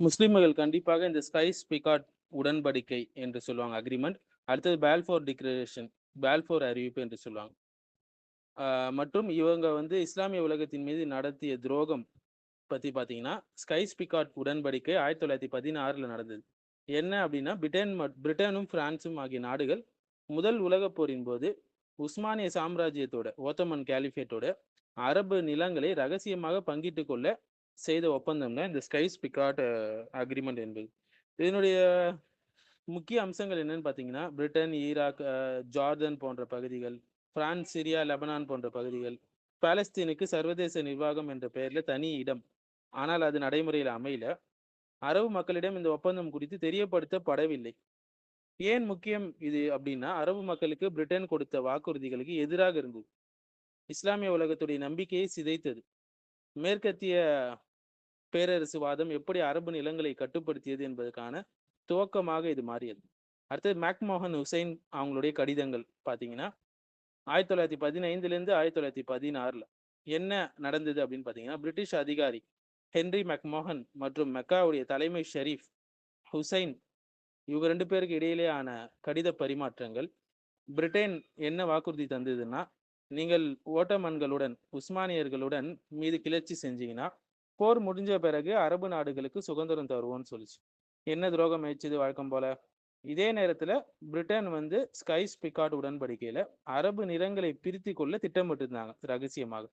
முஸ்லிம்கள் கண்டிப்பாக இந்த ஸ்கைஸ் பிகாட் உடன்படிக்கை என்று சொல்லுவாங்க அக்ரிமெண்ட் அடுத்தது பேல்ஃபோர் டிக்ளரேஷன் பேல்ஃபோர் அறிவிப்பு என்று சொல்லுவாங்க. மற்றும் இவங்க வந்து இஸ்லாமிய உலகத்தின் மீது நடத்திய துரோகம் பற்றி பார்த்தீங்கன்னா ஸ்கைஸ் பிகாட் உடன்படிக்கை ஆயிரத்தி தொள்ளாயிரத்தி பதினாறில் நடந்தது. என்ன அப்படின்னா பிரிட்டன் பிரிட்டனும் பிரான்சும் ஆகிய நாடுகள் முதல் உலகப் போரின் போது உஸ்மானிய சாம்ராஜ்யத்தோட ஓத்தமன் கேலிஃபேட்டோட அரபு நிலங்களை ரகசியமாக பங்கிட்டு கொள்ள செய்த ஒப்பந்தம் தான் இந்த ஸ்கைஸ் பிகாட் அக்ரிமெண்ட் என்பது. இதனுடைய முக்கிய அம்சங்கள் என்னன்னு பார்த்தீங்கன்னா பிரிட்டன் ஈராக் ஜார்டன் போன்ற பகுதிகள் பிரான்ஸ் சிரியா லெபனான் போன்ற பகுதிகள் பாலஸ்தீனுக்கு சர்வதேச நிர்வாகம் என்ற பெயரில் தனி இடம். ஆனால் அது நடைமுறையில் அமையல. அரபு மக்களிடம் இந்த ஒப்பந்தம் குறித்து தெரியப்படுத்தப்படவில்லை. ஏன் முக்கியம் இது அப்படின்னா அரபு மக்களுக்கு பிரிட்டன் கொடுத்த வாக்குறுதிகளுக்கு எதிராக இருந்தது. இஸ்லாமிய உலகத்துடைய நம்பிக்கையை சிதைத்தது. மேற்கத்திய பேரரசுவாதம் எப்படி அரபு நிலங்களை கட்டுப்படுத்தியது என்பதற்கான துவக்கமாக இது மாறியது. அடுத்தது மேக்மோகன் ஹுசைன் அவங்களுடைய கடிதங்கள் பார்த்தீங்கன்னா ஆயிரத்தி தொள்ளாயிரத்தி பதினைந்துலேருந்து ஆயிரத்தி தொள்ளாயிரத்தி பதினாறில் என்ன நடந்தது அப்படின்னு பார்த்தீங்கன்னா பிரிட்டிஷ் அதிகாரி ஹென்ரி மெக்மோகன் மற்றும் மெக்காவுடைய தலைமை ஷெரீஃப் ஹுசைன் இவங்க ரெண்டு பேருக்கு இடையிலேயான கடித பரிமாற்றங்கள். பிரிட்டன் என்ன வாக்குறுதி தந்ததுன்னா நீங்கள் ஓட்டமன்களுடன் உஸ்மானியர்களுடன் மீது கிளர்ச்சி செஞ்சீங்கன்னா போர் முடிஞ்ச பிறகு அரபு நாடுகளுக்கு சுதந்திரம் தருவோம்னு சொல்லிச்சு. என்ன துரோகம் ஆயிடுச்சுது வழக்கம் போல? இதே நேரத்துல பிரிட்டன் வந்து ஸ்கைஸ் பிகாட் உடன்படிக்கையில அரபு நிறங்களை பிரித்து கொள்ள திட்டமிட்டிருந்தாங்க ரகசியமாக.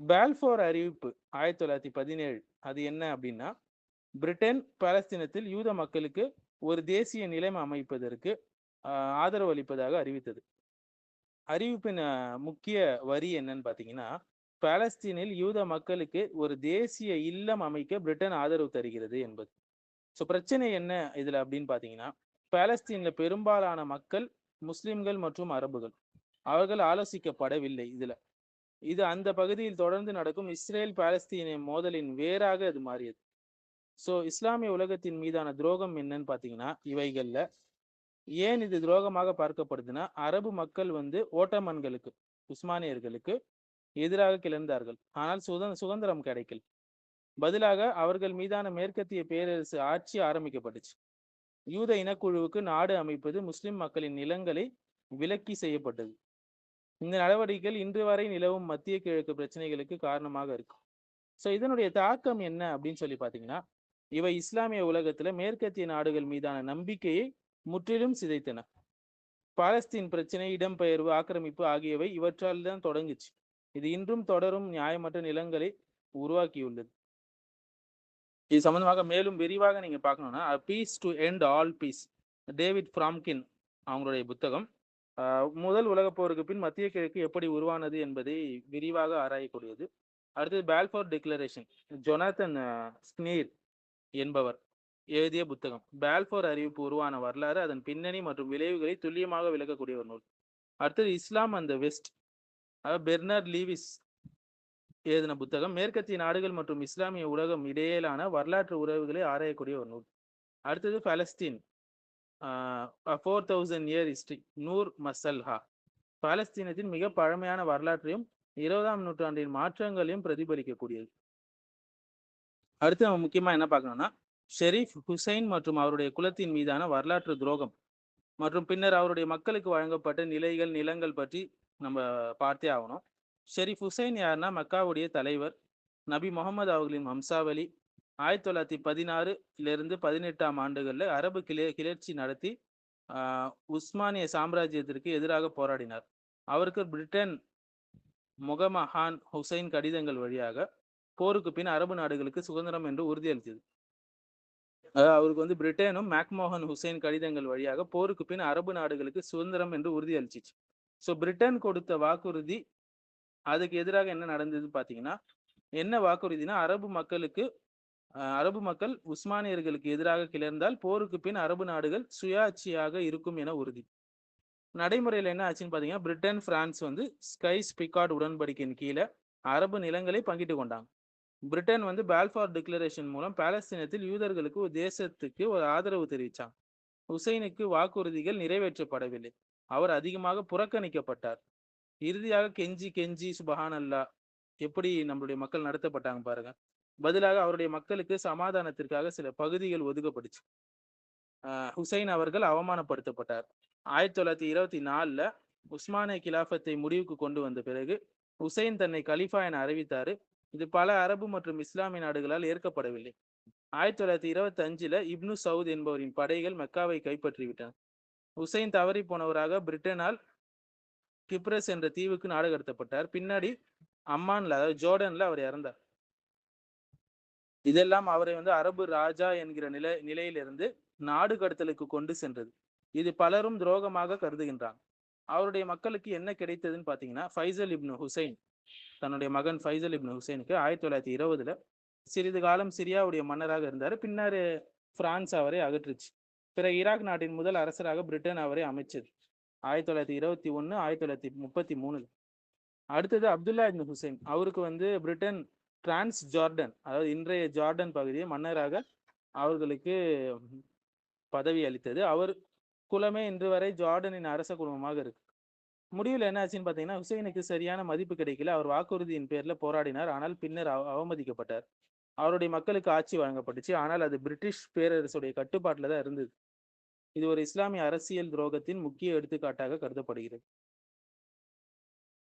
பால்ஃபோர் அறிவிப்பு ஆயிரத்தி தொள்ளாயிரத்தி பதினேழு அது என்ன அப்படின்னா பிரிட்டன் பாலஸ்தீனத்தில் யூத மக்களுக்கு ஒரு தேசிய நிலைமை அமைப்பதற்கு ஆதரவு அளிப்பதாக அறிவித்தது. அறிவிப்பின் முக்கிய வரி என்னன்னு பார்த்தீங்கன்னா பாலஸ்தீனில் யூத மக்களுக்கு ஒரு தேசிய இல்லம் அமைக்க பிரிட்டன் ஆதரவு தருகிறது என்பது. ஸோ பிரச்சனை என்ன இதில் அப்படின்னு பார்த்தீங்கன்னா பாலஸ்தீன்ல பெரும்பாலான மக்கள் முஸ்லிம்கள் மற்றும் அரபுகள். அவர்கள் ஆலோசிக்கப்படவில்லை இதில். இது அந்த பகுதியில் தொடர்ந்து நடக்கும் இஸ்ரேல் பாலஸ்தீன மோதலின் வேறாக அது மாறியது. ஸோ இஸ்லாமிய உலகத்தின் மீதான துரோகம் என்னன்னு பார்த்தீங்கன்னா இவைகளில் ஏன் இது துரோகமாக பார்க்கப்படுதுன்னா அரபு மக்கள் வந்து ஓட்டமன்களுக்கு உஸ்மானியர்களுக்கு எதிராக கிளர்ந்தார்கள் ஆனால் சுதந்திர சுதந்திரம் கிடைக்கல. பதிலாக அவர்கள் மீதான மேற்கத்திய பேரரசு ஆட்சி ஆரம்பிக்கப்பட்டுச்சு. யூத இனக்குழுவுக்கு நாடு அமைப்பது முஸ்லிம் மக்களின் நிலங்களை விலக்கி செய்யப்பட்டது. இந்த நடவடிக்கைகள் இன்று வரை நிலவும் மத்திய கிழக்கு பிரச்சனைகளுக்கு காரணமாக இருக்கும் ஸோ இதனுடைய தாக்கம் என்ன அப்படின்னு சொல்லி பார்த்தீங்கன்னா இவை இஸ்லாமிய உலகத்துல மேற்கத்திய நாடுகள் மீதான நம்பிக்கையை முற்றிலும் சிதைத்தன. பாலஸ்தீன் பிரச்சனை இடம்பெயர்வு ஆக்கிரமிப்பு ஆகியவை இவற்றால் தான் தொடங்குச்சு. இது இன்றும் தொடரும் நியாயமற்ற நிலங்களை உருவாக்கியுள்ளது. இது சம்பந்தமாக மேலும் விரிவாக நீங்க பார்க்கணும்னா peace to end all peace David Fromkin அவங்களுடைய புத்தகம். ஆஹ் முதல் உலகப் போருக்கு பின் மத்திய கிழக்கு எப்படி உருவானது என்பதை விரிவாக ஆராயக்கூடியது. அடுத்தது பேல்ஃபோர் டிக்ளரேஷன் ஜொனாத்தன் ஸ்னீர் என்பவர் எழுதிய புத்தகம். பேல்ஃபோர் அறிவிப்பு உருவான வரலாறு அதன் பின்னணி மற்றும் விளைவுகளை துல்லியமாக விளக்கக்கூடிய ஒரு நூல். அடுத்தது இஸ்லாம் அந்த வெஸ்ட் அதாவது பெர்னார்ட் லீவிஸ் எழுதின புத்தகம் மேற்கத்திய நாடுகள் மற்றும் இஸ்லாமிய உலகம் இடையிலான வரலாற்று உறவுகளை ஆராயக்கூடிய ஒரு நூல். அடுத்தது Palestine. Four thousand year history Nur Masalha. பாலஸ்தீனத்தின் மிக பழமையான வரலாற்றையும் இருபதாம் நூற்றாண்டின் மாற்றங்களையும் பிரதிபலிக்கக்கூடியது. அடுத்து நம்ம முக்கியமாக என்ன பார்க்கணும்னா ஷெரீப் ஹுசைன் மற்றும் அவருடைய குலத்தின் மீதான வரலாற்று துரோகம் மற்றும் பின்னர் அவருடைய மக்களுக்கு வழங்கப்பட்ட நிலைகள் நிலங்கள் பற்றி நம்ம பார்த்தே ஆகணும். ஷெரீப் ஹுசைன் யாருன்னா மக்காவுடைய தலைவர். நபி முகமது அவர்களின் வம்சாவளி. ஆயிரத்தி தொள்ளாயிரத்தி பதினாறுலேருந்து பதினெட்டாம் ஆண்டுகளில் அரபு கிளே கிளர்ச்சி நடத்தி ஆஹ், உஸ்மானிய சாம்ராஜ்யத்திற்கு எதிராக போராடினார். அவருக்கு பிரிட்டன் முகமஹான் ஹுசைன் கடிதங்கள் வழியாக போருக்கு பின் அரபு நாடுகளுக்கு சுதந்திரம் என்று உறுதியளித்தது. அவருக்கு வந்து பிரிட்டனும் மேக்மோகன் ஹுசைன் கடிதங்கள் வழியாக போருக்கு பின் அரபு நாடுகளுக்கு சுதந்திரம் என்று உறுதியளிச்சிச்சு. ஸோ பிரிட்டன் கொடுத்த வாக்குறுதி அதுக்கு எதிராக என்ன நடந்தது பார்த்தீங்கன்னா என்ன வாக்குறுதினா அரபு மக்களுக்கு அரபு மக்கள் உஸ்மானியர்களுக்கு எதிராக கிளர்ந்தால் போருக்கு பின் அரபு நாடுகள் சுயாட்சியாக இருக்கும் என உறுதி. நடைமுறையில் என்ன ஆச்சுன்னு பார்த்தீங்கன்னா பிரிட்டன் பிரான்ஸ் வந்து ஸ்கைஸ் பிகார்ட் உடன்படிக்கையின் கீழே அரபு நிலங்களை பங்கிட்டு கொண்டாங்க. பிரிட்டன் வந்து பால்ஃபார் டிக்ளரேஷன் மூலம் பாலஸ்தீனத்தில் யூதர்களுக்கு ஒரு தேசத்துக்கு ஒரு ஆதரவு தெரிவித்தான் ஹுசைனுக்கு வாக்குறுதிகள் நிறைவேற்றப்படவில்லை. அவர் அதிகமாக புறக்கணிக்கப்பட்டார். இறுதியாக கெஞ்சி கெஞ்சி சுபஹான் அல்லா எப்படி நம்மளுடைய மக்கள் நடத்தப்பட்டாங்க பாருங்க. பதிலாக அவருடைய மக்களுக்கு சமாதானத்திற்காக சில பகுதிகள் ஒதுக்கப்பட்டுச்சு. ஆஹ் ஹுசைன் அவர்கள் அவமானப்படுத்தப்பட்டார். ஆயிரத்தி தொள்ளாயிரத்தி இருபத்தி நாலுல உஸ்மானிய கிலாஃபத்தை முடிவுக்கு கொண்டு வந்த பிறகு ஹுசைன் தன்னை கலிஃபா என அறிவித்தாரு. இது பல அரபு மற்றும் இஸ்லாமிய நாடுகளால் ஏற்கப்படவில்லை. ஆயிரத்தி தொள்ளாயிரத்தி இருபத்தி அஞ்சுல இப்னு சவுத் என்பவரின் படைகள் மெக்காவை கைப்பற்றிவிட்டன. ஹுசைன் தவறி போனவராக பிரிட்டனால் கிப்ரஸ் என்ற தீவுக்கு நாடு கடத்தப்பட்டார் பின்னாடி அம்மான்ல அதாவது ஜோர்டன்ல அவர் இறந்தார். இதெல்லாம் அவரை வந்து அரபு ராஜா என்கிற நிலை நிலையிலிருந்து நாடு கடத்தலுக்கு கொண்டு சென்றது. இது பலரும் துரோகமாக கருதுகின்றான். அவருடைய மக்களுக்கு என்ன கிடைத்ததுன்னு பாத்தீங்கன்னா ஃபைசல் இப்னு ஹுசைன் தன்னுடைய மகன் ஃபைசல் இப்னு ஹுசைனுக்கு ஆயிரத்தி தொள்ளாயிரத்தி இருபதுல சிறிது காலம் சிரியாவுடைய மன்னராக இருந்தார். பின்னாரு பிரான்ஸ் அவரை அகற்றுச்சு. பிற ஈராக் நாட்டின் முதல் அரசராக பிரிட்டன் அவரை அமைச்சர். ஆயிரத்தி தொள்ளாயிரத்தி இருபத்தி ஒன்று ஆயிரத்தி தொள்ளாயிரத்தி முப்பத்தி மூணுல. அடுத்தது அப்துல்லா இப்னு ஹுசைன். அவருக்கு வந்து பிரிட்டன் டிரான்ஸ் ஜார்டன் அதாவது இன்றைய ஜார்டன் பகுதியை மன்னராக அவர்களுக்கு பதவி அளித்தது. அவர் குலமே இன்று வரை ஜார்டனின் அரச குடும்பமாக இருக்கு. முடிவில் என்ன ஆச்சுன்னு பார்த்தீங்கன்னா ஹுசைனுக்கு சரியான மதிப்பு கிடைக்கல. அவர் வாக்குறுதியின் பேரில் போராடினார். ஆனால் பின்னர் அவ- அவமதிக்கப்பட்டார். அவருடைய மக்களுக்கு ஆட்சி வழங்கப்பட்டுச்சு. ஆனால் அது பிரிட்டிஷ் பேரரசுடைய கட்டுப்பாட்டில் தான் இருந்தது. இது ஒரு இஸ்லாமிய அரசியல் துரோகத்தின் முக்கிய எடுத்துக்காட்டாக கருதப்படுகிறது.